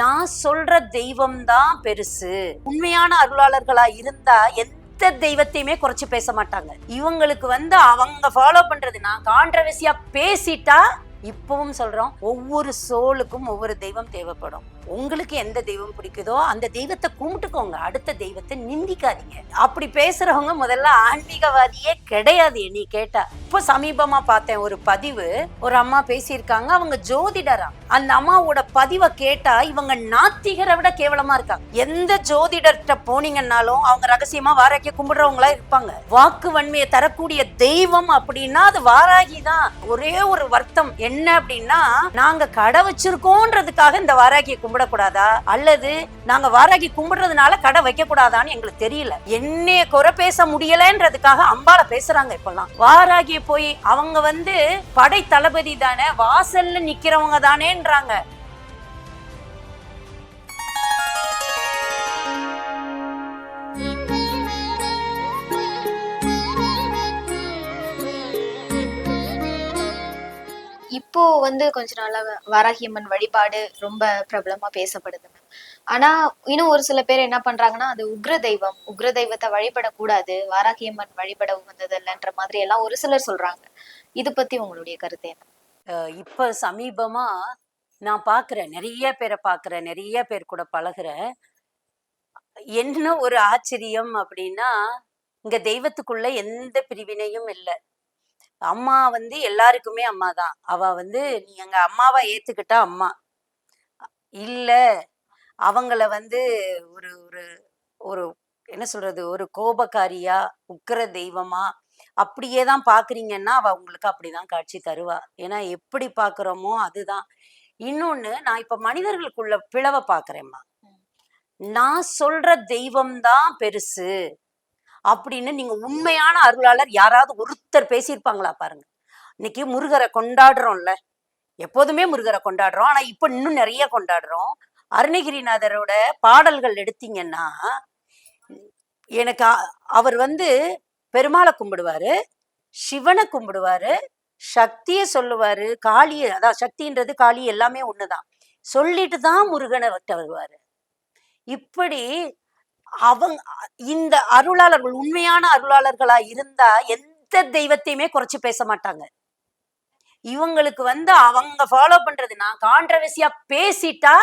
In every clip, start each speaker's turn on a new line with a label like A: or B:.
A: நான் சொல்ற தெய்வம் தான் பெருசு. உண்மையான அருளாளர்களா இருந்தா எந்த தெய்வத்தையுமே குறைச்சு பேச மாட்டாங்க. இவங்களுக்கு வந்து அவங்க ஃபாலோ பண்றது நான் கான்ட்ரவர்சியா பேசிட்டா இப்பவும் சொல்றோம் ஒவ்வொரு சோலுக்கும் ஒவ்வொரு தெய்வம் தேவைப்படும். உங்களுக்கு எந்த தெய்வம் பிடிக்குதோ அந்த தெய்வத்தை கும்பிட்டுக்கோங்க. அடுத்த தெய்வத்தை நிந்திக்காதீங்க. அப்படி பேசுறவங்க முதல்ல ஆன்மீகவாதியே கிடையாது நீ கேட்டா. இப்போ சமீபமா பார்த்தேன் ஒரு பதிவு. ஒரு அம்மா பேசியிருக்காங்க அவங்க ஜோதிடரா அந்த அம்மாவோட பதிவை கேட்டா இவங்க நாத்திகரை விட கேவலமா இருக்காங்க. எந்த ஜோதிடர்கிட்ட போனீங்கன்னாலும் அவங்க ரகசியமா வாராக்கிய கும்பிடுறவங்களா இருப்பாங்க. வாக்கு வன்மையை தரக்கூடிய தெய்வம் அப்படின்னா அது வாராகி தான். ஒரே ஒரு வருத்தம். என்ன அப்படின்னா நாங்க கடை வச்சிருக்கோன்றதுக்காக இந்த வாராகிய வாராகியை கும்பிடக்கூடாதா? அல்லது நாங்க வாராகி கும்பிடுறதுனால கடை வைக்க கூடாதான்னு எங்களுக்கு தெரியல. என்னைய குறை பேச முடியலன்றதுக்காக அம்பால பேசுறாங்க இப்பெல்லாம். வாராகிய போய் அவங்க வந்து படை தளபதி தானே வாசல்ல நிக்கிறவங்க தானேன்றாங்க.
B: இப்போ வந்து கொஞ்ச நாளா வாராகியம்மன் வராகியம்மன் வழிபாடு ரொம்ப பிரபலமா பேசப்படுது. மேம் ஆனா இன்னும் ஒரு சில பேர் என்ன பண்றாங்கன்னா அது உக்ர தெய்வம் உக்ர தெய்வத்தை வழிபடக்கூடாது வாராகியம்மன் வழிபட உகந்தது இல்லைன்ற மாதிரி எல்லாம் ஒரு சிலர் சொல்றாங்க. இது பத்தி உங்களுடைய கருத்து என்ன?
A: இப்ப சமீபமா நான் பாக்குறேன் நிறைய பேரை பாக்குறேன் நிறைய பேர் கூட பழகுறேன். என்ன ஒரு ஆச்சரியம் அப்படின்னா இங்க தெய்வத்துக்குள்ள எந்த பிரிவினையும் இல்லை. அம்மா வந்து எல்லாருக்குமே அம்மா தான். அவ வந்து நீ எங்க அம்மாவை ஏத்துக்கிட்டா அம்மா. இல்ல அவங்கள வந்து ஒரு ஒரு ஒரு என்ன சொல்றது ஒரு கோபக்காரியா உக்கிர தெய்வமா அப்படியே தான் பாக்குறீங்கன்னா அவ உங்களுக்கு அப்படிதான் காட்சி தருவா. ஏன்னா எப்படி பாக்குறோமோ அதுதான். இன்னொன்னு நான் இப்ப மனிதர்களுக்குள்ள பிளவை பாக்குறேம்மா. நான் சொல்ற தெய்வம் தான் பெருசு. அப்படின்னு நீங்க உண்மையான அருளாளர் யாராவது ஒருத்தர் பேசியிருப்பாங்களா பாருங்க. இன்னைக்கு முருகரை கொண்டாடுறோம்ல. எப்போதுமே முருகரை கொண்டாடுறோம். ஆனா இப்ப இன்னும் நிறைய கொண்டாடுறோம். அருணகிரிநாதரோட பாடல்கள் எடுத்தீங்கன்னா எனக்கு அவர் வந்து பெருமாளை கும்பிடுவாரு சிவனை கும்பிடுவாரு சக்தியை சொல்லுவாரு காளியை அதான் சக்தின்றது காளி எல்லாமே ஒண்ணுதான். சொல்லிட்டு தான் முருகனை வருவாரு இப்படி அவங்க இந்த அருளாளர்கள் உண்மையான அருளாளர்களா இருந்தா எந்த தெய்வத்தையுமே குறைச்சு பேச மாட்டாங்க. இவங்களுக்கு வந்து அவங்க ஃபாலோ பண்றது நான் கான்ட்ரவர்சியா பேசிட்டா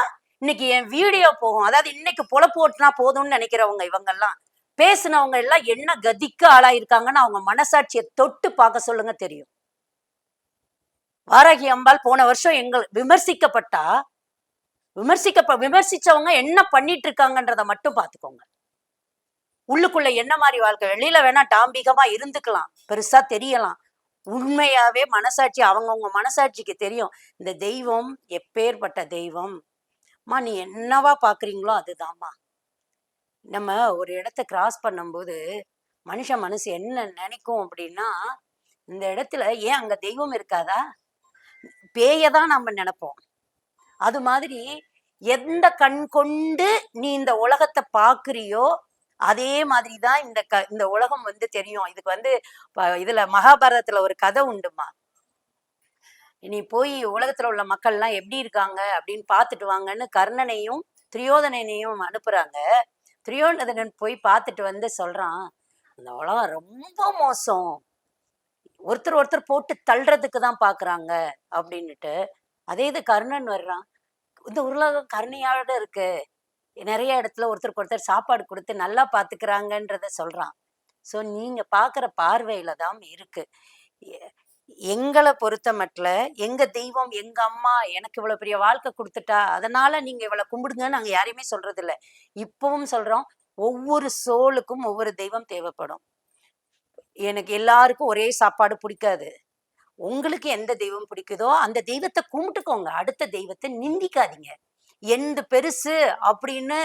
A: இன்னைக்கு என் வீடியோ போகும். அதாவது இன்னைக்கு பொழப்பு ஓட்டுனா போதும்னு நினைக்கிறவங்க இவங்கெல்லாம். பேசுனவங்க எல்லாம் என்ன கதிக்கு ஆளாயிருக்காங்கன்னு அவங்க மனசாட்சியை தொட்டு பார்க்க சொல்லுங்க தெரியும். வாராகி அம்பாள் போன வருஷம் எங்கள் விமர்சிக்கப்பட்டா விமர்சிக்க விமர்சிச்சவங்க என்ன பண்ணிட்டு இருக்காங்கன்றத மட்டும் பார்த்துக்கோங்க. உள்ளுக்குள்ள என்ன மாதிரி வாழ்க்கை? வெளியில வேணா டாம்பிகமா இருந்துக்கலாம். பெருசா தெரியலாம். உண்மையாவே மனசாட்சி அவங்கவுங்க மனசாட்சிக்கு தெரியும். இந்த தெய்வம் எப்பேற்பட்ட தெய்வம்? அம்மா நீ என்னவா பாக்குறீங்களோ அதுதாம்மா. நம்ம ஒரு இடத்த கிராஸ் பண்ணும்போது மனுஷ மனசு என்ன நினைக்கும் அப்படின்னா இந்த இடத்துல ஏன் அங்க தெய்வம் இருக்காதா? பேயை தான் நம்ம நினைப்போம். அது மாதிரி எந்த கண் கொண்டு நீ இந்த உலகத்தை பாக்குறியோ அதே மாதிரி தான் இந்த க இந்த உலகம் வந்து தெரியும். இதுக்கு வந்து ப- இதுல மகாபாரதத்துல ஒரு கதை உண்டுமா? நீ போய் உலகத்துல உள்ள மக்கள்லாம் எப்படி இருக்காங்க அப்படின்னு பார்த்துட்டு வாங்கன்னு கர்ணனையும் துரியோதனனையும் அனுப்புறாங்க. துரியோதனன் போய் பார்த்துட்டு வந்து சொல்றான் இந்த உலகம் ரொம்ப மோசம். ஒருத்தர் ஒருத்தர் போட்டு தள்ளுறதுக்கு தான் பாக்குறாங்க. அப்படின்னுட்டு. அதே இது கர்ணன் வர்றான். இந்த உலகம் கருணையோட இருக்கு. நிறைய இடத்துல ஒருத்தருக்கு ஒருத்தர் சாப்பாடு கொடுத்து நல்லா பார்த்துக்கிறாங்கன்றத சொல்கிறான் ஸோ நீங்கள் பார்க்குற பார்வையில் தான் இருக்குது எங்களை பொறுத்த மட்டில் எங்கள் தெய்வம் எங்கள் அம்மா எனக்கு இவ்வளோ பெரிய வாழ்க்கை கொடுத்துட்டா அதனால் நீங்கள் இவ்வளோ கும்பிடுங்கன்னு நாங்கள் யாரையுமே சொல்கிறதில்ல இப்போவும் சொல்கிறோம் ஒவ்வொரு சோலுக்கும் ஒவ்வொரு தெய்வம் தேவைப்படும். எனக்கு எல்லாருக்கும் ஒரே சாப்பாடு பிடிக்காது. உங்களுக்கு எந்த தெய்வம் பிடிக்குதோ அந்த தெய்வத்தை கும்பிட்டுக்கோங்க. அடுத்த தெய்வத்தை நிந்திக்காதீங்க. எந்த பெருசு அப்படின்னு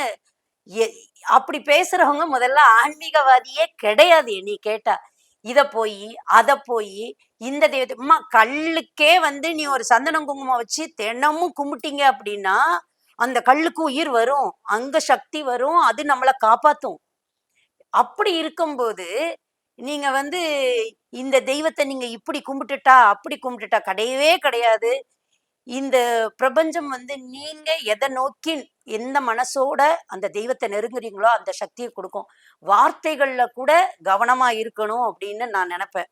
A: எ- அப்படி பேசுறவங்க முதல்ல ஆன்மீகவாதியே கிடையாது நீ கேட்டா. இத போய் அத போய் இந்த தெய்வத்தை கல்லுக்கே வந்து நீ ஒரு சந்தனம் குங்குமம் வச்சு தினமும் கும்பிட்டீங்க அப்படின்னா அந்த கல்லுக்கு உயிர் வரும் அங்க சக்தி வரும் அது நம்மளை காப்பாத்தும். அப்படி இருக்கும்போது நீங்க வந்து இந்த தெய்வத்தை நீங்க இப்படி கும்பிட்டுட்டா அப்படி கும்பிட்டுட்டா கிடையவே கிடையாது. இந்த பிரபஞ்சம் வந்து நீங்க எதை நோக்கி எந்த மனசோட அந்த தெய்வத்தை நெருங்குறீங்களோ அந்த சக்தியை கொடுக்கும். வார்த்தைகள்ல கூட கவனமா இருக்கணும் அப்படின்னு நான் நினைப்பேன்.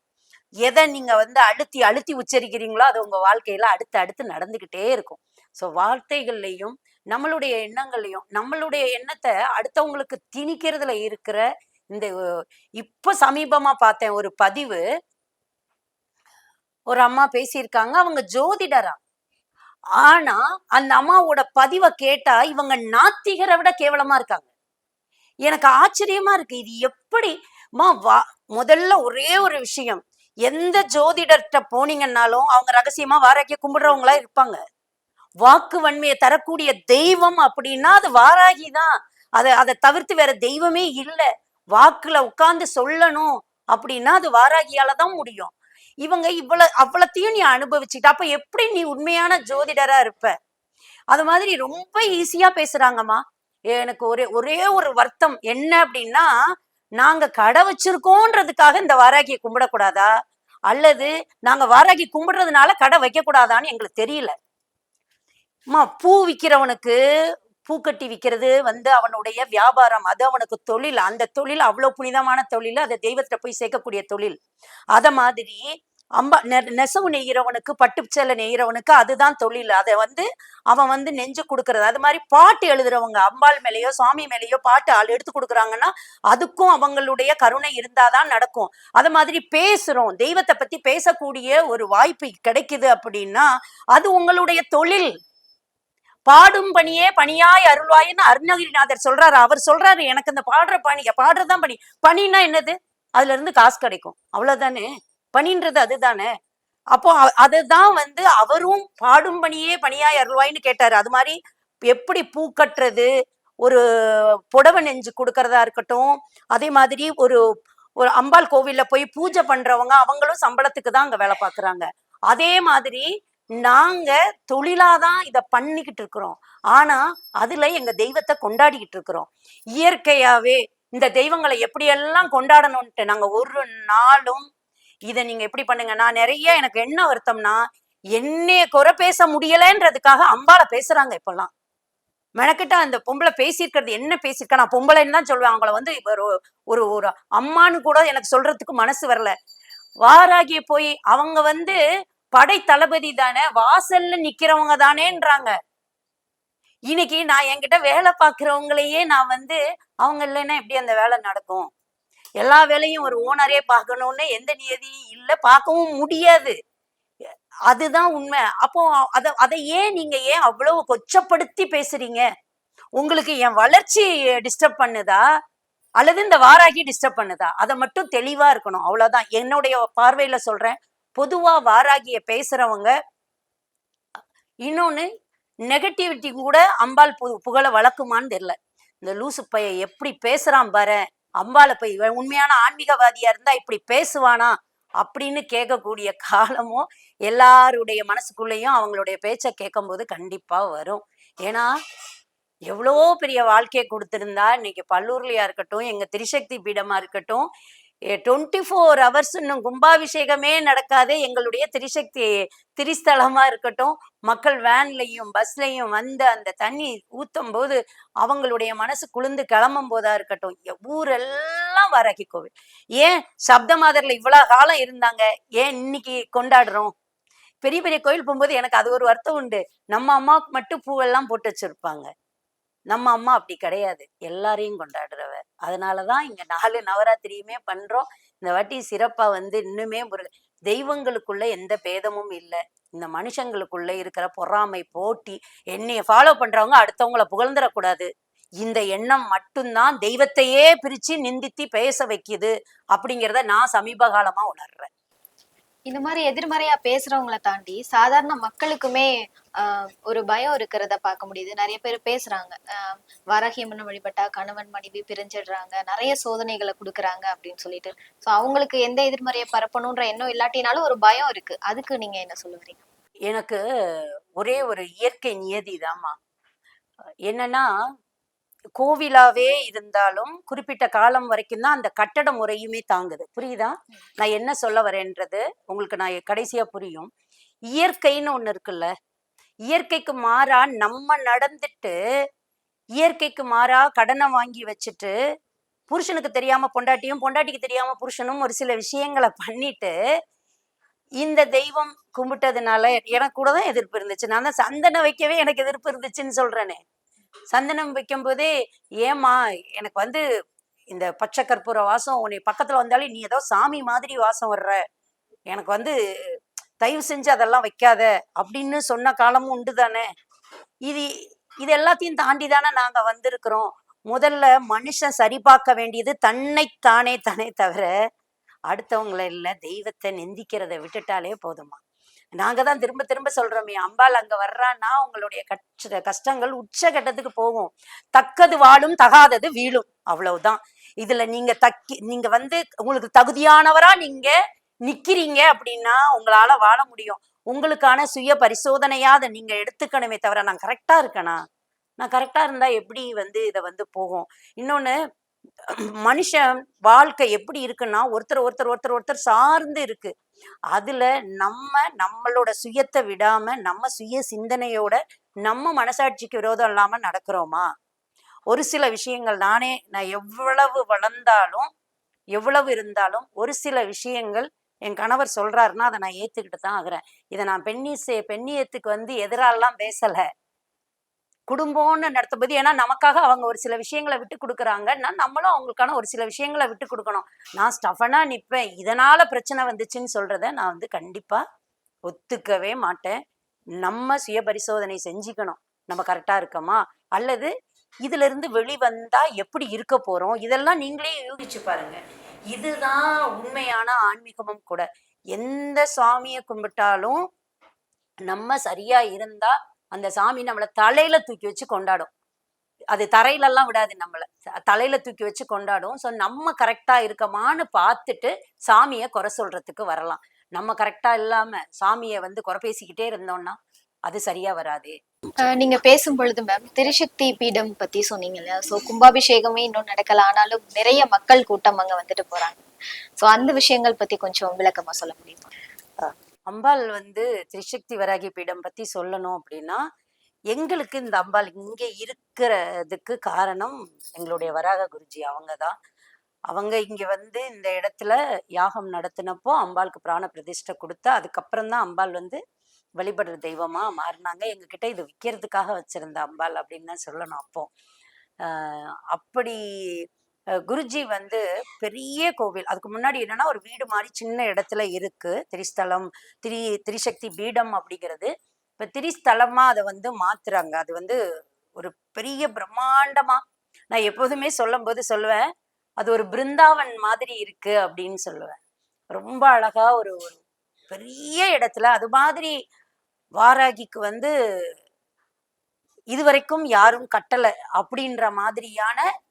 A: எதை நீங்க வந்து அழுத்தி அழுத்தி உச்சரிக்கிறீங்களோ அது உங்க வாழ்க்கையில அடுத்து அடுத்து நடந்துகிட்டே இருக்கும். ஸோ வார்த்தைகள்லையும் நம்மளுடைய எண்ணங்கள்லையும் நம்மளுடைய எண்ணத்தை அடுத்தவங்களுக்கு திணிக்கிறதுல இருக்கிற இந்த இப்ப சமீபமா பார்த்தேன் ஒரு பதிவு. ஒரு அம்மா பேசியிருக்காங்க அவங்க ஜோதிடரா. ஆனா அந்த அம்மாவோட பதிவை கேட்டா இவங்க நாத்திகரை விட கேவலமா இருக்காங்க. எனக்கு ஆச்சரியமா இருக்கு. இது எப்படி? மா வா முதல்ல ஒரே ஒரு விஷயம். எந்த ஜோதிடர்கிட்ட போனீங்கன்னாலும் அவங்க ரகசியமா வாராகிய கும்பிடுறவங்களா இருப்பாங்க. வாக்கு வன்மையை தரக்கூடிய தெய்வம் அப்படின்னா அது வாராகி தான் அதை அதை தவிர்த்து வேற தெய்வமே இல்லை. வாக்குல உட்கார்ந்து சொல்லணும் அப்படின்னா அது வாராகியால தான் முடியும். இவங்க இவ்வளவு அவ்வளத்தையும் நீ அனுபவிச்சுட்ட அப்ப எப்படி நீ உண்மையான ஜோதிடரா இருப்ப? அது மாதிரி ரொம்ப ஈஸியா பேசுறாங்கம்மா. எனக்கு ஒரே ஒரே ஒரு வருத்தம். என்ன அப்படின்னா நாங்க கடை வச்சிருக்கோன்றதுக்காக இந்த வாராகியை கும்பிடக்கூடாதா? அல்லது நாங்க வாராகி கும்பிடுறதுனால கடை வைக்க கூடாதான்னு எங்களுக்கு தெரியல. அம்மா பூ விக்கிறவனுக்கு பூக்கட்டி விற்கிறது வந்து அவனுடைய வியாபாரம் அது அவனுக்கு தொழில். அந்த தொழில் அவ்வளோ புனிதமான தொழில் அதை தெய்வத்துல போய் சேர்க்கக்கூடிய தொழில். அத மாதிரி அம்பா நெ- நெசவு நெய்கிறவனுக்கு பட்டுச்சேலை நெய்கிறவனுக்கு அதுதான் தொழில். அதை வந்து அவன் வந்து நெஞ்சு கொடுக்கறது. அது மாதிரி பாட்டு எழுதுறவங்க அம்பாள் மேலேயோ சுவாமி மேலேயோ பாட்டு ஆள் எடுத்து கொடுக்குறாங்கன்னா அதுக்கும் அவங்களுடைய கருணை இருந்தாதான் நடக்கும். அது மாதிரி பேசுறோம். தெய்வத்தை பத்தி பேசக்கூடிய ஒரு வாய்ப்பு கிடைக்குது அப்படின்னா அது உங்களுடைய தொழில். பாடும் பணியே பணியாய் அருள்வாயின்னு அருணகிரிநாதர் சொல்றாரு. அவர் சொல்றாரு எனக்கு இந்த பாடுற பணி பாடுறதுதான் பணி. பணின்னா என்னது? அதுல இருந்து காசு கிடைக்கும். அவ்வளவுதானே? பணின்றது அதுதானே? அப்போ அதுதான் வந்து அவரும் பாடும் பணியே பணியாய் அருள்வாயின்னு கேட்டாரு. அது மாதிரி எப்படி பூ கட்டுறது? ஒரு புடவை நெஞ்சு கொடுக்கறதா இருக்கட்டும் அதே மாதிரி ஒரு ஒரு அம்பாள் கோவில்ல போய் பூஜை பண்றவங்க அவங்களும் சம்பளத்துக்கு தான் அங்க வேலை பாக்குறாங்க அதே மாதிரி நாங்க தொழிலாதான் இதை பண்ணிக்கிட்டு இருக்கிறோம் ஆனா அதுல எங்க தெய்வத்தை கொண்டாடிக்கிட்டு இருக்கிறோம் இயற்கையாவே இந்த தெய்வங்களை எப்படியெல்லாம் கொண்டாடணும்ட்டு நாங்க ஒரு நாளும் இதை நீங்க எப்படி பண்ணுங்க? நான் நிறைய எனக்கு என்ன வருத்தம்னா என்னைய குறை பேச முடியலைன்றதுக்காக அம்பாளை பேசுறாங்க இப்பெல்லாம். மெனக்கிட்ட அந்த பொம்பளை பேசியிருக்கிறது என்ன பேசியிருக்கா? நான் பொம்பளைன்னு தான் சொல்லுவேன். அவங்கள வந்து ஒரு ஒரு ஒரு அம்மான்னு கூட எனக்கு சொல்றதுக்கு மனசு வரல. வாராகி போய் அவங்க வந்து படை தளபதி தானே வாசல்ல நிக்கிறவங்க தானேன்றாங்க. இன்னைக்கு நான் என்கிட்ட வேலை பார்க்குறவங்களையே நான் வந்து அவங்க இல்லைன்னா எப்படி அந்த வேலை நடக்கும்? எல்லா வேலையும் ஒரு ஓனரே பார்க்கணும்னு எந்த நியதியும் இல்லை பார்க்கவும் முடியாது. அதுதான் உண்மை. அப்போ அதை அதை ஏன் நீங்க ஏன் அவ்வளவு கொச்சப்படுத்தி பேசுறீங்க? உங்களுக்கு என் வளர்ச்சி டிஸ்டர்ப் பண்ணுதா? அல்லது இந்த வாராகி டிஸ்டர்ப் பண்ணுதா? அதை மட்டும் தெளிவா இருக்கணும். அவ்வளவுதான். என்னுடைய பார்வையில சொல்றேன். பொதுவா வாராகிய பேசுறவங்க இன்னொன்னு நெகட்டிவிட்டி கூட அம்பாள் பு புகழ வளர்க்குமான்னு தெரியல. இந்த லூசு பைய எப்படி பேசுறான் பாரு. அம்பாளை போய் இவன் உண்மையான ஆன்மீகவாதியா இருந்தா இப்படி பேசுவானா அப்படின்னு கேட்கக்கூடிய காலமும் எல்லாருடைய மனசுக்குள்ளேயும் அவங்களுடைய பேச்சை கேட்கும்போது கண்டிப்பா வரும். ஏன்னா எவ்வளோ பெரிய வாழ்க்கையை கொடுத்துருந்தா இன்னைக்கு பல்லூர்லையா இருக்கட்டும் எங்க திரிசக்தி பீடமா இருக்கட்டும் டுவெண்ட்டி ஃபோர் ஹவர்ஸ் இன்னும் கும்பாபிஷேகமே நடக்காதே எங்களுடைய திரிசக்தி திரிஸ்தலமாக இருக்கட்டும். மக்கள் வேன்லையும் பஸ்லையும் வந்து அந்த தண்ணி ஊத்தும் போது அவங்களுடைய மனசு குளிர்ந்து கிளம்பும் போதா இருக்கட்டும் ஊரெல்லாம் வாராகி கோவில். ஏன் சப்தமாதர்ல இவ்வளோ காலம் இருந்தாங்க? ஏன் இன்னைக்கு கொண்டாடுறோம்? பெரிய பெரிய கோயில் போகும்போது எனக்கு அது ஒரு வருத்தம் உண்டு. நம்ம அம்மாவுக்கு மட்டும் பூவெல்லாம் போட்டு வச்சிருப்பாங்க. நம்ம அம்மா அப்படி கிடையாது. எல்லாரையும் கொண்டாடுறவ அதனாலதான் இங்க நாலு நவராத்திரியுமே பண்றோம். இந்த வாட்டி சிறப்பா வந்து இன்னுமே ஒரு தெய்வங்களுக்குள்ள எந்த பேதமும் இல்லை. இந்த மனுஷங்களுக்குள்ள இருக்கிற பொறாமை போட்டி என்னைய ஃபாலோ பண்றவங்க அடுத்தவங்கள புகழ்ந்துடக்கூடாது இந்த எண்ணம் மட்டும்தான் தெய்வத்தையே பிரிச்சு நிந்தித்து பேச வைக்குது அப்படிங்கிறத நான் சமீப காலமா உணர்றேன்.
B: இந்த மாதிரி எதிர்மறையா பேசுறவங்கள தாண்டி சாதாரண மக்களுக்குமே ஒரு பயம் இருக்கிறத பார்க்க முடியுது. நிறைய பேர் பேசுறாங்க. ஆஹ் வழிபட்டா கணவன் மனைவி பிரிஞ்சிடுறாங்க. நிறைய சோதனைகளை கொடுக்குறாங்க அப்படின்னு சொல்லிட்டு. ஸோ அவங்களுக்கு எந்த எதிர்மறையை பரப்பணுன்ற எண்ணம் இல்லாட்டினாலும் ஒரு பயம் இருக்கு. அதுக்கு நீங்க என்ன சொல்லுவீங்க?
A: எனக்கு ஒரே ஒரு இயற்கை நியதி தாம்மா என்னன்னா கோவிலாவே இருந்தாலும் குறிப்பிட்ட காலம் வரைக்கும் தான் அந்த கட்டட முறையுமே தாங்குது. புரியுதா? நான் என்ன சொல்ல வரேன்றது உங்களுக்கு நான் கடைசியா புரியும். இயற்கைன்னு ஒண்ணு இருக்குல்ல. இயற்கைக்கு மாறா நம்ம நடந்துட்டு இயற்கைக்கு மாறா கடனை வாங்கி வச்சுட்டு புருஷனுக்கு தெரியாம பொண்டாட்டியும் பொண்டாட்டிக்கு தெரியாம புருஷனும் ஒரு சில விஷயங்களை பண்ணிட்டு இந்த தெய்வம் கும்பிட்டதுனால எனக்கு கூட தான் எதிர்ப்பு இருந்துச்சு. நான் தான் சந்தனம் வைக்கவே எனக்கு எதிர்ப்பு இருந்துச்சுன்னு சொல்றேனே. சந்தனம் வைக்கும் போதே ஏமா எனக்கு வந்து இந்த பச்சை கற்பூர வாசம் உன்னை பக்கத்துல வந்தாலே நீ ஏதோ சாமி மாதிரி வாசம் வர்ற. எனக்கு வந்து தயவு செஞ்சு அதெல்லாம் வைக்காத அப்படின்னு சொன்ன காலமும் உண்டு தானே இது இது எல்லாத்தையும் தாண்டி தானே நாங்க வந்திருக்கிறோம். முதல்ல மனுஷன் சரி பார்க்க வேண்டியது தன்னைத்தானே தானே தவிர அடுத்தவங்கள இல்ல தெய்வத்தை நெந்திக்கிறத விட்டுட்டாலே போதுமா? நாங்க தான் திரும்ப திரும்ப சொல்றோமே அம்பாள் அங்க வர்றான்னா உங்களுடைய கஷ்ட கஷ்டங்கள் உச்சகட்டத்துக்கு போகும். தக்கது வாழும் தகாதது வீழும். அவ்வளவுதான். இதுல நீங்க தக்கி நீங்க வந்து உங்களுக்கு தகுதியானவரா நீங்க நிக்கிறீங்க அப்படின்னா உங்களால வாழ முடியும். உங்களுக்கான சுய பரிசோதனையா அதை நீங்க எடுத்துக்கணுமே தவிர நான் கரெக்டா இருக்கேனா? நான் கரெக்டா இருந்தா எப்படி வந்து இதை வந்து போகும்? இன்னொன்னு மனுஷன் வாழ்க்கை எப்படி இருக்குன்னா ஒருத்தர் ஒருத்தர் ஒருத்தர் ஒருத்தர் சார்ந்து இருக்கு. அதுல நம்ம நம்மளோட சுயத்தை விடாம நம்ம சுய சிந்தனையோட நம்ம மனசாட்சிக்கு விரோதம் இல்லாம நடக்கிறோமா? ஒரு சில விஷயங்கள் நானே நான் எவ்வளவு வளர்ந்தாலும் எவ்வளவு இருந்தாலும் ஒரு சில விஷயங்கள் என் கணவர் சொல்றாருன்னா அதை நான் ஏத்துக்கிட்டு தான் ஆகுறேன். இதை நான் பெண்ணிசை பெண்ணியத்துக்கு வந்து எதிராலாம் பேசல. குடும்பம்னு நடத்தும்போது ஏன்னா நமக்காக அவங்க ஒரு சில விஷயங்களை விட்டு கொடுக்குறாங்கன்னா நம்மளும் அவங்களுக்கான ஒரு சில விஷயங்களை விட்டு கொடுக்கணும். நான் ஸ்டஃபனாக நிற்பேன் இதனால பிரச்சனை வந்துச்சுன்னு சொல்றத நான் வந்து கண்டிப்பாக ஒத்துக்கவே மாட்டேன். நம்ம சுய பரிசோதனை செஞ்சுக்கணும். நம்ம கரெக்டாக இருக்கோமா? அல்லது இதுல இருந்து வெளிவந்தா எப்படி இருக்க போறோம்? இதெல்லாம் நீங்களே யூகிச்சு பாருங்க. இதுதான் உண்மையான ஆன்மீகமும் கூட. எந்த சாமியை கும்பிட்டாலும் நம்ம சரியா இருந்தா அந்த சாமி நம்மளை தலையில தூக்கி வச்சு கொண்டாடும். அது தரையில எல்லாம் விடாது நம்மள. தலையில தூக்கி வச்சு கொண்டாடும். ஸோ நம்ம கரெக்டா இருக்கமான்னு பார்த்துட்டு சாமியை குறை சொல்றதுக்கு வரலாம். நம்ம கரெக்டா இல்லாம சாமியை வந்து குறை பேசிக்கிட்டே இருந்தோம்னா அது சரியா வராது.
B: அஹ் நீங்க பேசும் பொழுது மேம் திருசக்தி பீடம் பத்தி சொன்னீங்க இல்லையா? சோ கும்பாபிஷேகமே இன்னும் நடக்கல. ஆனாலும் நிறைய மக்கள் கூட்டம் அங்க வந்துட்டு போறாங்க. சோ அந்த விஷயங்கள் பத்தி கொஞ்சம் விளக்கமா சொல்ல முடியுமா?
A: அம்பாள் வந்து திரிசக்தி வராகி பீடம் பத்தி சொல்லணும் அப்படின்னா எங்களுக்கு இந்த அம்பாள் இங்க இருக்கிறதுக்கு காரணம் எங்களுடைய வராக குருஜி அவங்க தான். அவங்க இங்க வந்து இந்த இடத்துல யாகம் நடத்தினப்போ அம்பாளுக்கு பிராண பிரதிஷ்டை கொடுத்து அதுக்கப்புறம் தான் அம்பாள் வந்து வழிபடுற தெய்வமா மாறினாங்க. எங்ககிட்ட இது விற்கிறதுக்காக வச்சிருந்த அம்பாள் அப்படின்னு தான் சொல்லணும் அப்போ. அப்படி குருஜி வந்து பெரிய கோவில். அதுக்கு முன்னாடி என்னன்னா ஒரு வீடு மாதிரி சின்ன இடத்துல இருக்கு. திரிஸ்தலம் திரி திரிசக்தி பீடம் அப்படிங்கிறது. இப்ப திரிஸ்தலமா அதை வந்து மாத்துறாங்க. அது வந்து ஒரு பெரிய பிரம்மாண்டமா. நான் எப்போதுமே சொல்லும் போது சொல்லுவேன் அது ஒரு பிருந்தாவன் மாதிரி இருக்கு அப்படின்னு சொல்லுவேன். ரொம்ப அழகா ஒரு ஒரு பெரிய இடத்துல அது மாதிரி வாராகிக்கு வந்து இதுவரைக்கும் யாரும் கட்டலை அப்படின்ற மாதிரியான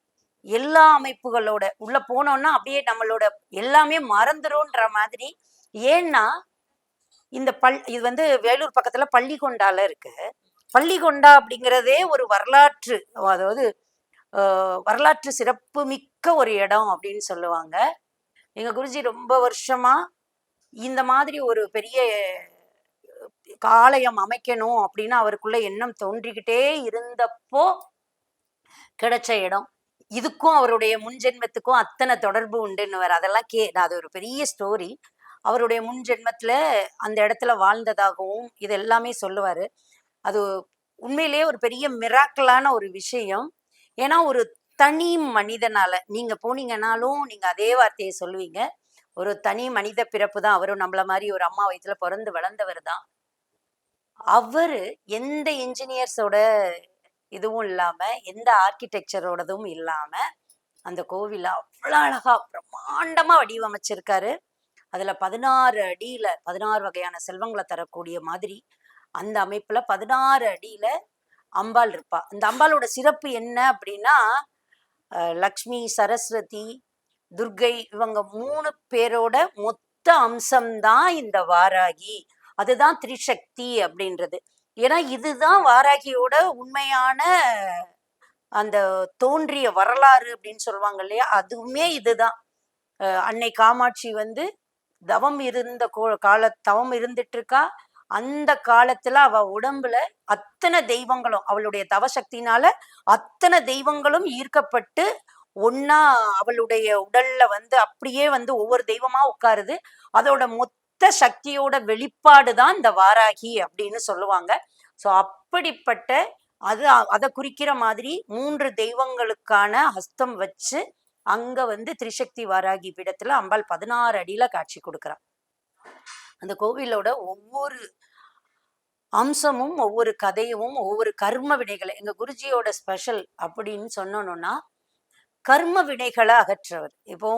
A: எல்லா அமைப்புகளோட உள்ள போனோம்னா அப்படியே நம்மளோட எல்லாமே மறந்துரும்ன்ற மாதிரி. ஏன்னா இந்த பல் இது வந்து வேலூர் பக்கத்துல பள்ளிகொண்டால இருக்கு. பள்ளிகொண்டா அப்படிங்கிறதே ஒரு வரலாற்று அதாவது வரலாற்று சிறப்பு மிக்க ஒரு இடம் அப்படின்னு சொல்லுவாங்க. எங்க குருஜி ரொம்ப வருஷமா இந்த மாதிரி ஒரு பெரிய ஆலயம் அமைக்கணும் அப்படின்னு அவருக்குள்ள எண்ணம் தோன்றிக்கிட்டே இருந்தப்போ கிடைச்ச இடம். இதுக்கும் அவருடைய முன்ஜென்மத்துக்கும் அத்தனை தொடர்பு உண்டுன்னு அதெல்லாம் கே அது ஒரு பெரிய ஸ்டோரி அவருடைய முன் ஜென்மத்துல அந்த இடத்துல வாழ்ந்ததாகவும் இது எல்லாமே சொல்லுவாரு. அது உண்மையிலேயே ஒரு பெரிய மிராக்கலான ஒரு விஷயம். ஏன்னா ஒரு தனி மனிதனால நீங்க போனீங்கனாலும் நீங்க அதே வார்த்தையை சொல்லுவீங்க. ஒரு தனி மனித பிறப்பு தான். அவரும் நம்மள மாதிரி ஒரு அம்மா வயிற்றுல பிறந்து வளர்ந்தவர் தான். அவரு எந்த இன்ஜினியர்ஸோட இதுவும் இல்லாம எந்த ஆர்கிடெக்சரோடதும் இல்லாம அந்த கோவில அவ்வளோ அழகா பிரம்மாண்டமா வடிவமைச்சிருக்காரு. அதுல பதினாறு அடியில பதினாறு வகையான செல்வங்களை தரக்கூடிய மாதிரி அந்த அமைப்புல பதினாறு அடியில அம்பாள் இருப்பா. இந்த அம்பாளோட சிறப்பு என்ன அப்படின்னா லக்ஷ்மி சரஸ்வதி துர்கை இவங்க மூணு பேரோட மொத்த அம்சம்தான் இந்த வாராகி. அதுதான் திரிசக்தி அப்படின்றது. ஏன்னா இதுதான் வாராகியோட உண்மையான அந்த தோன்றிய வரலாறு அப்படின்னு சொல்லுவாங்க இல்லையா? அதுவுமே இதுதான். அன்னை காமாட்சி வந்து தவம் இருந்த கோ கால தவம் இருந்துட்டு இருக்கா அந்த காலத்துல அவ உடம்புல அத்தனை தெய்வங்களும் அவளுடைய தவசக்தினால அத்தனை தெய்வங்களும் ஈர்க்கப்பட்டு ஒன்னா அவளுடைய உடல்ல வந்து அப்படியே வந்து ஒவ்வொரு தெய்வமா உட்காருது. அதோட மொத்த சக்தியோட வெளிப்பாடு தான் இந்த வாராகி அப்படின்னு சொல்லுவாங்க. ஸோ அப்படிப்பட்ட அது அதை குறிக்கிற மாதிரி மூன்று தெய்வங்களுக்கான ஹஸ்தம் வச்சு அங்க வந்து திரிசக்தி வாராகி பீடத்துல அம்பாள் பதினாறு அடியில காட்சி கொடுக்குறான் அந்த கோவிலோட ஒவ்வொரு அம்சமும் ஒவ்வொரு கதையும் ஒவ்வொரு கர்ம வினைகளை எங்க குருஜியோட ஸ்பெஷல் அப்படின்னு சொன்னோம்னா கர்ம வினைகளை அகற்றவர் இப்போ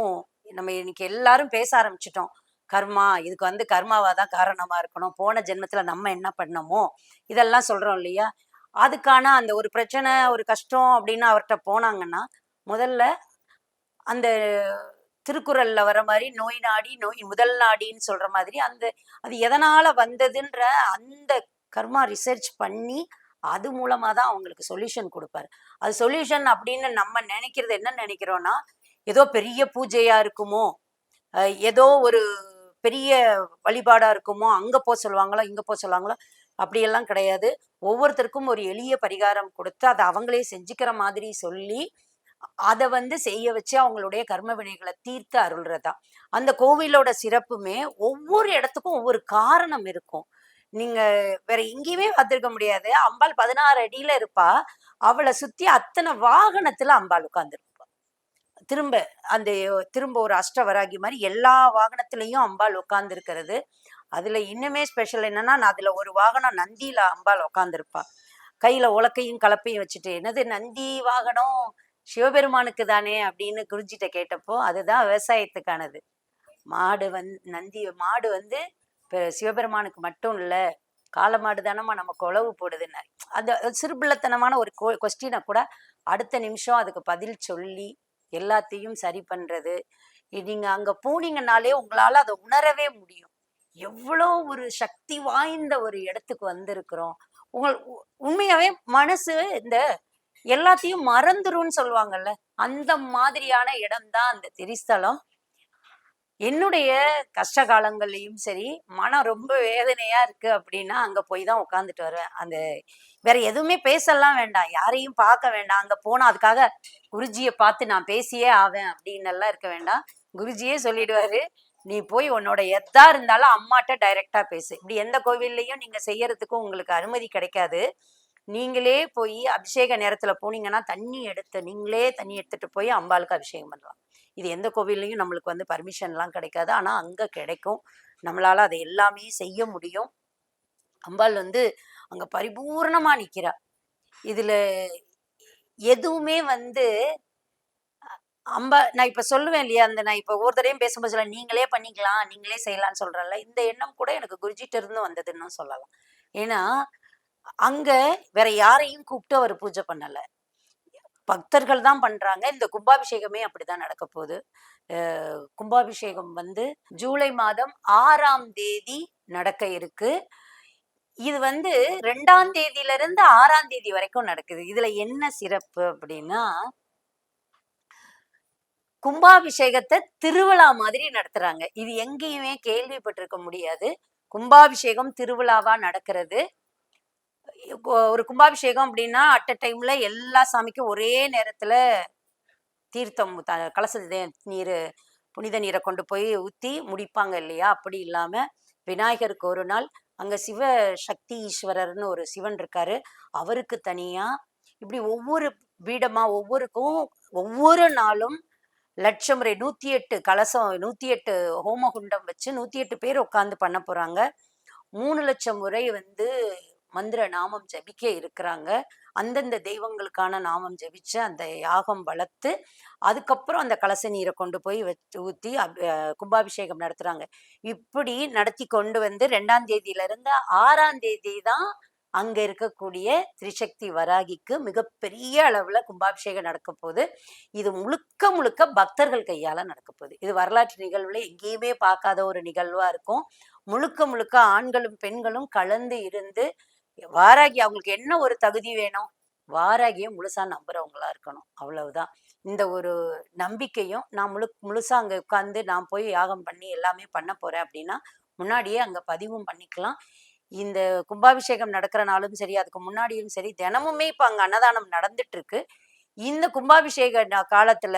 A: நம்ம இன்னைக்கு எல்லாரும் பேச ஆரம்பிச்சிட்டோம். கர்மா இதுக்கு வந்து கர்மாவா தான் காரணமா இருக்கணும். போன ஜென்மத்துல நம்ம என்ன பண்ணமோ இதெல்லாம் சொல்றோம் இல்லையா? அதுக்கான அந்த ஒரு பிரச்சனை ஒரு கஷ்டம் அப்படின்னு அவர்கிட்ட போனாங்கன்னா முதல்ல அந்த திருக்குறள்ல வர மாதிரி நோய் நாடி நோய் முதல் நாடின்னு சொல்ற மாதிரி அந்த அது எதனால வந்ததுன்ற அந்த கர்மா ரிசர்ச் பண்ணி அது மூலமா தான் அவங்களுக்கு சொல்யூஷன் கொடுப்பாரு. அது சொல்யூஷன் அப்படின்னு நம்ம நினைக்கிறது என்ன நினைக்கிறோம்னா ஏதோ பெரிய பூஜையா இருக்குமோ ஏதோ ஒரு பெரிய வழிபாடா இருக்குமோ அங்க போக சொல்லுவாங்களோ இங்க போக சொல்லுவாங்களோ அப்படியெல்லாம் கிடையாது. ஒவ்வொருத்தருக்கும் ஒரு எளிய பரிகாரம் கொடுத்து அதை அவங்களே செஞ்சுக்கிற மாதிரி சொல்லி அதை வந்து செய்ய வச்சு அவங்களுடைய கர்ம வினைகளை தீர்த்து அருள்றதா. அந்த கோவிலோட சிறப்புமே ஒவ்வொரு இடத்துக்கும் ஒவ்வொரு காரணம் இருக்கும். நீங்க வேற எங்கேயுமே பார்த்துருக்க முடியாது. அம்பாள் பதினாறு அடியில இருப்பா. அவளை சுத்தி அத்தனை வாகனத்துல அம்பாள் உட்காந்துருக்கும் திரும்ப அந்த திரும்ப ஒரு அஷ்டவராகி மாதிரி எல்லா வாகனத்திலையும் அம்பாள் உட்காந்துருக்கிறது அதுல இன்னுமே ஸ்பெஷல் என்னன்னா நான் அதுல ஒரு வாகனம் நந்தியில அம்பாள் உட்காந்துருப்பா கையில உலக்கையும் கலப்பையும் வச்சுட்டு என்னது நந்தி வாகனம்? சிவபெருமானுக்கு தானே? அப்படின்னு குருஜிட்ட கேட்டப்போ அதுதான் விவசாயத்துக்கானது. மாடு வந் நந்தி மாடு வந்து சிவபெருமானுக்கு மட்டும் இல்ல காளமாடு தானம்மா நமக்கு உழவு போடுதுன்னு அந்த சிறுபிள்ளத்தனமான ஒரு கொஸ்டினை கூட அடுத்த நிமிஷம் அதுக்கு பதில் சொல்லி எல்லாத்தையும் சரி பண்றது. நீங்க அங்க போனீங்கனாலே உங்களால அதை உணரவே முடியும். எவ்வளோ ஒரு சக்தி வாய்ந்த ஒரு இடத்துக்கு வந்திருக்கிறோம். உங்கள் உ- உண்மையாவே மனசு இந்த எல்லாத்தையும் மறந்துரும்னு சொல்லுவாங்கல்ல. அந்த மாதிரியான இடம்தான் அந்த திரிஸ்தலம். என்னுடைய கஷ்ட காலங்கள்லையும் சரி மனம் ரொம்ப வேதனையா இருக்கு அப்படின்னா அங்க போய் தான் உட்காந்துட்டு வருவேன். அந்த வேற எதுவுமே பேசலாம் வேண்டாம். யாரையும் பார்க்க வேண்டாம். அங்க போனா அதுக்காக குருஜியை பார்த்து நான் பேசியே ஆவேன் அப்படின்னு எல்லாம் இருக்க வேண்டாம். குருஜியே சொல்லிடுவாரு நீ போய் உன்னோட எதா இருந்தாலும் அம்மாட்ட டைரக்டா பேசு. இப்படி எந்த கோவில்லையும் நீங்க செய்யறதுக்கும் உங்களுக்கு அனுமதி கிடைக்காது. நீங்களே போய் அபிஷேக நேரத்துல போனீங்கன்னா தண்ணி எடுத்து நீங்களே தண்ணி எடுத்துட்டு போய் அம்பாளுக்கு அபிஷேகம் பண்ணலாம். இது எந்த கோவில்லையும் நம்மளுக்கு வந்து பர்மிஷன்லாம் கிடைக்காது. ஆனால் அங்கே கிடைக்கும். நம்மளால் அதை எல்லாமே செய்ய முடியும். அம்பாள் வந்து அங்கே பரிபூர்ணமாக நிற்கிறா இதில் எதுவுமே வந்து அம்பா நான் இப்போ சொல்லுவேன் இல்லையா? அந்த நான் இப்போ ஒரு தடையும் பேசும்போது சொல்ல நீங்களே பண்ணிக்கலாம் நீங்களே செய்யலாம்னு சொல்கிறேன்ல இந்த எண்ணம் கூட எனக்கு குருஜிட்ட இருந்து வந்ததுன்னு சொல்லலாம். ஏன்னா அங்கே வேற யாரையும் கூப்பிட்டு அவர் பூஜை பண்ணலை. பக்தர்கள் தான் பண்றாங்க. இந்த கும்பாபிஷேகமே அப்படிதான் நடக்க போகுது. கும்பாபிஷேகம் வந்து ஜூலை மாதம் ஆறாம் தேதி நடக்க இருக்கு. இது வந்து ரெண்டாம் தேதியில இருந்து ஆறாம் தேதி வரைக்கும் நடக்குது. இதுல என்ன சிறப்பு அப்படின்னா கும்பாபிஷேகத்தை திருவிழா மாதிரி நடத்துறாங்க. இது எங்கேயுமே கேள்விப்பட்டிருக்க முடியாது. கும்பாபிஷேகம் திருவிழாவா நடக்கிறது? ஒரு கும்பாபிஷேகம் அப்படின்னா அட் அ டைம்ல எல்லா சாமிக்கும் ஒரே நேரத்துல தீர்த்தம் த- கலச நீர் புனித நீரை கொண்டு போய் ஊத்தி முடிப்பாங்க இல்லையா? அப்படி இல்லாம விநாயகருக்கு ஒரு நாள் அங்க சிவ சக்தி ஈஸ்வரர்னு ஒரு சிவன் இருக்காரு. அவருக்கு தனியா இப்படி ஒவ்வொரு பீடமா ஒவ்வொருக்கும் ஒவ்வொரு நாளும் லட்சம் முறை நூத்தி எட்டு கலசம் நூத்தி எட்டு ஹோமகுண்டம் வச்சு நூத்தி எட்டு பேர் உட்காந்து பண்ண போறாங்க. மூணு லட்சம் முறை வந்து மந்திர நாமம் ஜபிக்க இருக்கிறாங்க. அந்தந்த தெய்வங்களுக்கான நாமம் ஜபிச்சு அந்த யாகம் வளர்த்து அதுக்கப்புறம் அந்த கலச நீரை கொண்டு போய் வச்சு ஊற்றி கும்பாபிஷேகம் நடத்துறாங்க. இப்படி நடத்தி கொண்டு வந்து ரெண்டாம் தேதியிலிருந்து ஆறாம் தேதி தான் அங்க இருக்கக்கூடிய திரிசக்தி வராகிக்கு மிகப்பெரிய அளவுல கும்பாபிஷேகம் நடக்க போகுது. இது முழுக்க முழுக்க பக்தர்கள் கையால நடக்க போகுது. இது வரலாற்று நிகழ்வுல எங்கேயுமே பார்க்காத ஒரு நிகழ்வா இருக்கும். முழுக்க முழுக்க ஆண்களும் பெண்களும் கலந்து இருந்து வாராகி அவங்களுக்கு என்ன ஒரு தகுதி வேணும்? வாராகியை முழுசா நம்புறவங்களா இருக்கணும். அவ்வளவுதான். இந்த ஒரு நம்பிக்கையும் நான் முழு முழுசா அங்க உட்கார்ந்து நான் போய் யாகம் பண்ணி எல்லாமே பண்ண போறேன் அப்படின்னா முன்னாடியே அங்க பதிவும் பண்ணிக்கலாம். இந்த கும்பாபிஷேகம் நடக்கிற நாளும் சரி அதுக்கு முன்னாடியும் சரி தினமுமே இப்ப அங்க அன்னதானம் நடந்துட்டு இருக்கு இந்த கும்பாபிஷேக காலத்துல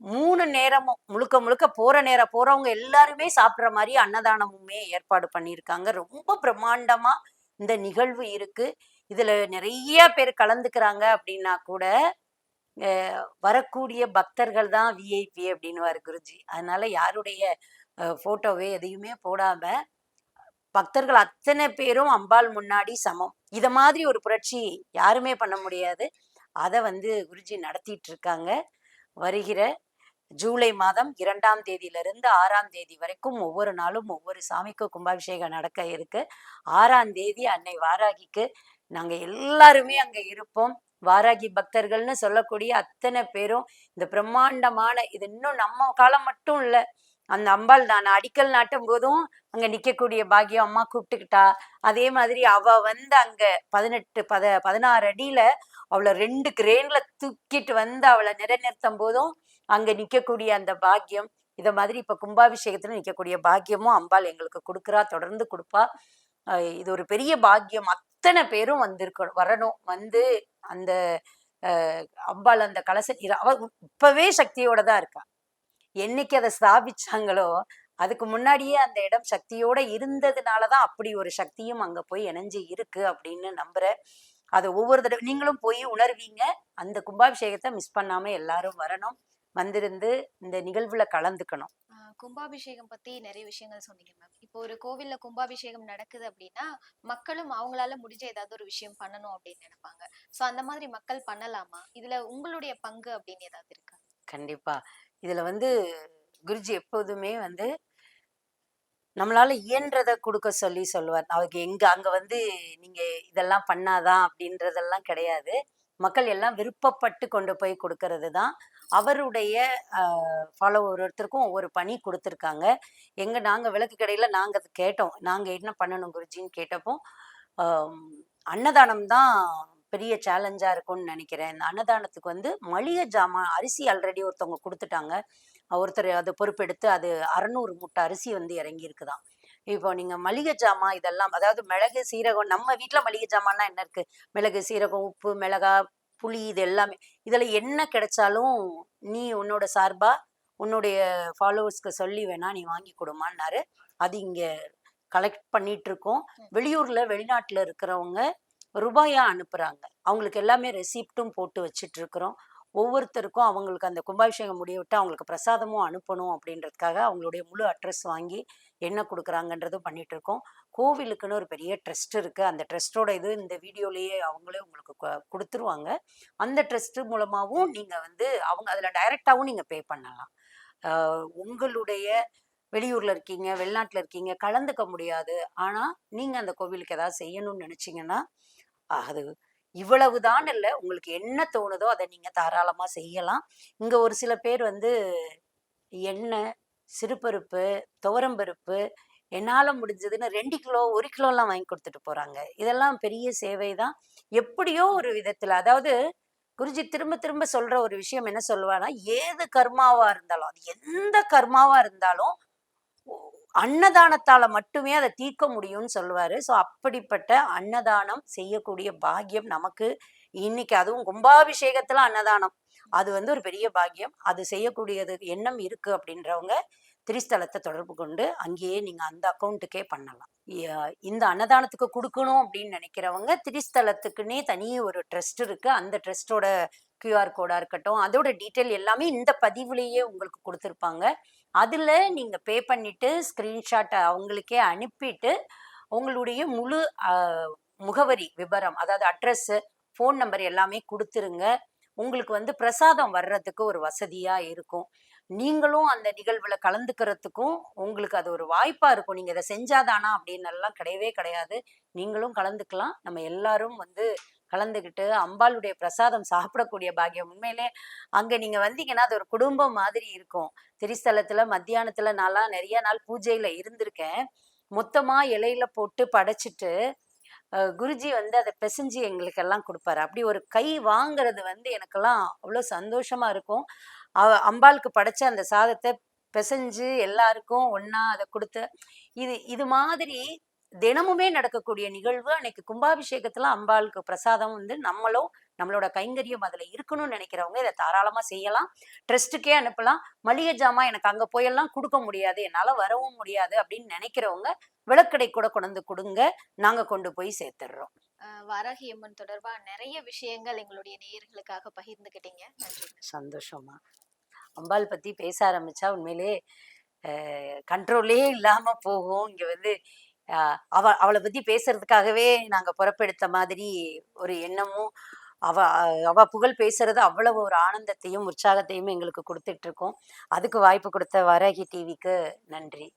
A: மூணு நேரமும் முழுக்க முழுக்க போற நேரம் போறவங்க எல்லாருமே சாப்பிடுற மாதிரி அன்னதானமுமே ஏற்பாடு பண்ணியிருக்காங்க. ரொம்ப பிரம்மாண்டமா இந்த நிகழ்வு இருக்கு. இதுல நிறைய பேர் கலந்துக்கிறாங்க அப்படின்னா கூட வரக்கூடிய பக்தர்கள் தான் விஐபி அப்படின்னுவார் குருஜி. அதனால யாருடைய போட்டோவே எதையுமே போடாம பக்தர்கள் அத்தனை பேரும் அம்பாள் முன்னாடி சமம். இத மாதிரி ஒரு புரட்சி யாருமே பண்ண முடியாது. அதை வந்து குருஜி நடத்திட்டு இருக்காங்க வருகிற ஜூலை மாதம் இரண்டாம் தேதியிலிருந்து ஆறாம் தேதி வரைக்கும் ஒவ்வொரு நாளும் ஒவ்வொரு சாமிக்கும் கும்பாபிஷேகம் நடக்க இருக்கு. ஆறாம் தேதி அன்னை வாராகிக்கு நாங்க எல்லாருமே அங்க இருப்போம். வாராகி பக்தர்கள்னு சொல்லக்கூடிய அத்தனை பேரும் இந்த பிரம்மாண்டமான இது இன்னும் நம்ம காலம் மட்டும் இல்ல அந்த அம்பாள் நான் அடிக்கல் நாட்டும் போதும் அங்க நிக்கக்கூடிய பாக்கியம் அம்மா கூப்பிட்டுக்கிட்டா. அதே மாதிரி அவ வந்து அங்க பதினெட்டு பத பதினாறு அடியில அவளை ரெண்டு கிரேன்ல தூக்கிட்டு வந்து அவளை நிலைநிறுத்தும் போதும் அங்க நிக்கக்கூடிய அந்த பாக்கியம் இத மாதிரி இப்ப கும்பாபிஷேகத்துல நிக்கக்கூடிய பாக்கியமும் அம்பாள் எங்களுக்கு கொடுக்குறா தொடர்ந்து கொடுப்பா. இது ஒரு பெரிய பாக்கியம். அத்தனை பேரும் வந்திருக்கணும் வரணும். வந்து அந்த அம்பாள் அந்த கலச அவ இப்பவே சக்தியோட தான் இருக்கா. என்னைக்கு அதை ஸ்தாபிச்சாங்களோ அதுக்கு முன்னாடியே அந்த இடம் சக்தியோட இருந்ததுனாலதான் அப்படி ஒரு சக்தியும் அங்க போய் இணைஞ்சு இருக்கு அப்படின்னு நம்புறேன் அதை ஒவ்வொரு தடவை நீங்களும் போய் உணர்வீங்க. அந்த கும்பாபிஷேகத்தை மிஸ் பண்ணாம எல்லாரும் வரணும். வந்திருந்து இந்த நிகழ்வுல கலந்துக்கணும்.
B: கும்பாபிஷேகம் பத்தி நிறைய விஷயங்கள் சொன்னீங்க மேம் இப்போ ஒரு கோவில்ல கும்பாபிஷேகம் நடக்குது அப்படின்னா மக்களும் அவங்களால முடிஞ்ச ஏதாவது ஒரு விஷயம் பண்ணணும் அப்படின்னு நினைப்பாங்க. சோ அந்த மாதிரி மக்கள் பண்ணலாமா? இதுல உங்களுடைய பங்கு அப்படின்னு ஏதாவது இருக்கா?
A: கண்டிப்பா. இதுல வந்து குருஜி எப்போதுமே வந்து நம்மளால இயன்றதை கொடுக்க சொல்லி சொல்லுவார். அவருக்கு எங்க அங்க வந்து நீங்க இதெல்லாம் பண்ணாதான் அப்படின்றதெல்லாம் கிடையாது. மக்கள் எல்லாம் விருப்பப்பட்டு கொண்டு போய் கொடுக்கறது தான் அவருடைய ஃபாலோவர் ஒருத்தருக்கும் ஒவ்வொரு பணி கொடுத்துருக்காங்க. எங்க நாங்க விளக்கு கடையில நாங்க அது கேட்டோம். நாங்க என்ன பண்ணணும் குருஜின்னு கேட்டப்போ அன்னதானம் தான் பெரிய சேலஞ்சா இருக்கும்னு நினைக்கிறேன். இந்த அன்னதானத்துக்கு வந்து மளிகை ஜாமான் அரிசி ஆல்ரெடி ஒருத்தவங்க கொடுத்துட்டாங்க. ஒருத்தர் அதை பொறுப்பெடுத்து அது அறநூறு மூட்டை அரிசி வந்து இறங்கி இருக்குதாம் இப்போ நீங்க மளிகை ஜாமான் இதெல்லாம் அதாவது மிளகு சீரகம் நம்ம வீட்டில் மளிகை ஜாமான்னா என்ன இருக்கு? மிளகு சீரகம் உப்பு மிளகா புளி இது எல்லாமே இதுல என்ன கிடைச்சாலும் நீ உன்னோட சார்பா உன்னுடைய ஃபாலோவர்ஸ்க்கு சொல்லி வேணா நீ வாங்கி கொடுமான்னாரு அது இங்க கலெக்ட் பண்ணிட்டு இருக்கோம் வெளியூர்ல வெளிநாட்டுல இருக்கிறவங்க ரூபாயா அனுப்புறாங்க. அவங்களுக்கு எல்லாமே ரெசிப்டும் போட்டு வச்சிட்டு இருக்கிறோம் ஒவ்வொருத்தருக்கும் அவங்களுக்கு அந்த கும்பாபிஷேகம் முடிய விட்டு அவங்களுக்கு பிரசாதமும் அனுப்பணும் அப்படின்றதுக்காக அவங்களுடைய முழு அட்ரஸ் வாங்கி என்ன கொடுக்குறாங்கன்றதும் பண்ணிட்டு இருக்கோம் கோவிலுக்குன்னு ஒரு பெரிய ட்ரஸ்ட் இருக்குது அந்த ட்ரஸ்டோட இது இந்த வீடியோலேயே அவங்களே உங்களுக்கு கொடுத்துருவாங்க. அந்த ட்ரஸ்ட் மூலமாகவும் நீங்கள் வந்து அவங்க அதில் டைரெக்டாகவும் நீங்கள் பே பண்ணலாம். உங்களுடைய வெளியூரில் இருக்கீங்க வெளிநாட்டில் இருக்கீங்க கலந்துக்க முடியாது. ஆனால் நீங்கள் அந்த கோவிலுக்கு ஏதாவது செய்யணும்னு நினச்சிங்கன்னா அது இவ்வளவுதான் இல்லை. உங்களுக்கு என்ன தோணுதோ அதை நீங்க தாராளமா செய்யலாம். இங்க ஒரு சில பேர் வந்து எண்ணெய் சிறுபருப்பு துவரம்பருப்பு என்னால் முடிஞ்சதுன்னு ரெண்டு கிலோ ஒரு கிலோலாம் வாங்கி கொடுத்துட்டு போகிறாங்க இதெல்லாம் பெரிய சேவை தான். எப்படியோ ஒரு விதத்தில் அதாவது குருஜி திரும்ப திரும்ப சொல்கிற ஒரு விஷயம் என்ன சொல்லுவானா ஏது கர்மாவாக இருந்தாலும் அது எந்த கர்மாவாக இருந்தாலும் அன்னதானத்தால மட்டுமே அதை தீர்க்க முடியும்னு சொல்லுவாரு. சோ அப்படிப்பட்ட அன்னதானம் செய்யக்கூடிய பாக்கியம் நமக்கு இன்னைக்கு அதுவும் கும்பாபிஷேகத்துல அன்னதானம். அது வந்து ஒரு பெரிய பாக்கியம். அது செய்யக்கூடியது எண்ணம் இருக்கு அப்படின்றவங்க திரிஸ்தலத்தை தொடர்பு கொண்டு அங்கேயே நீங்கள் அந்த அக்கௌண்ட்டுக்கே பண்ணலாம். இந்த அன்னதானத்துக்கு கொடுக்கணும் அப்படின்னு நினைக்கிறவங்க திரிஸ்தலத்துக்குன்னே தனி ஒரு ட்ரஸ்ட் இருக்குது அந்த ட்ரஸ்டோட கியூஆர் கோடாக இருக்கட்டும் அதோட டீட்டெயில் எல்லாமே இந்த பதிவுலேயே உங்களுக்கு கொடுத்துருப்பாங்க. அதில் நீங்கள் பே பண்ணிவிட்டு ஸ்கிரீன்ஷாட் அவங்களுக்கே அனுப்பிட்டு உங்களுடைய முழு முகவரி விபரம் அதாவது அட்ரஸ்ஸு ஃபோன் நம்பர் எல்லாமே கொடுத்துருங்க. உங்களுக்கு வந்து பிரசாதம் வர்றதுக்கு ஒரு வசதியாக இருக்கும். நீங்களும் அந்த நிகழ்வுல கலந்துக்கிறதுக்கும் உங்களுக்கு அது ஒரு வாய்ப்பா இருக்கும். நீங்க இதை செஞ்சாதானா அப்படின்னு எல்லாம் கிடையவே கிடையாது. நீங்களும் கலந்துக்கலாம். நம்ம எல்லாரும் வந்து கலந்துக்கிட்டு அம்பாளுடைய பிரசாதம் சாப்பிடக்கூடிய பாக்கியம். உண்மையிலே அங்க நீங்க வந்தீங்கன்னா அது ஒரு குடும்பம் மாதிரி இருக்கும். திரிஸ்தலத்துல மத்தியானத்துல நான்லாம் நிறைய நாள் பூஜையில இருந்திருக்கேன். மொத்தமா இலையில போட்டு படைச்சிட்டு குருஜி வந்து அதை பிசைஞ்சு எங்களுக்கு எல்லாம் கொடுப்பாரு. அப்படி ஒரு கை வாங்குறது வந்து எனக்கெல்லாம் அவ்வளோ சந்தோஷமா இருக்கும். அம்பாளுக்கு படைச்ச அந்த சாதத்தை பிசைஞ்சு எல்லாருக்கும் ஒன்னா அதை கொடுத்து இது இது மாதிரி தினமுமே நடக்கக்கூடிய நிகழ்வு. அன்னைக்கு கும்பாபிஷேகத்துல அம்பாளுக்கு பிரசாதம் வந்து நம்மளும் நம்மளோட கைங்கரியம் அதுல இருக்கணும்னு நினைக்கிறவங்க இதை தாராளமா செய்யலாம். ட்ரஸ்ட்டுக்கே அனுப்பலாம். மளிகை ஜாமான் எனக்கு அங்க போயெல்லாம் கொடுக்க முடியாது. என்னால வரவும் முடியாது அப்படின்னு நினைக்கிறவங்க விளக்கடை கூட கொண்டு கொடுங்க. நாங்க கொண்டு போய் சேர்த்துடுறோம்.
B: வாராகி அம்மன் தொடர்பா நிறைய விஷயங்கள் எங்களுடைய நேயர்களுக்காக பகிர்ந்துக்கிட்டீங்க நன்றி.
A: சந்தோஷமா. அம்பாள் பத்தி பேச ஆரம்பிச்சா உண்மையிலே கண்ட்ரோலே இல்லாம போகும். இங்க வந்து அவ அவளை பத்தி பேசுறதுக்காகவே நாங்க புறப்படுத்த மாதிரி ஒரு எண்ணமும் அவ அவ புகழ் பேசுறது அவ்வளவு ஒரு ஆனந்தத்தையும் உற்சாகத்தையும் எங்களுக்கு கொடுத்துட்டு இருக்கோம் அதுக்கு வாய்ப்பு கொடுத்த வாராகி டிவிக்கு நன்றி.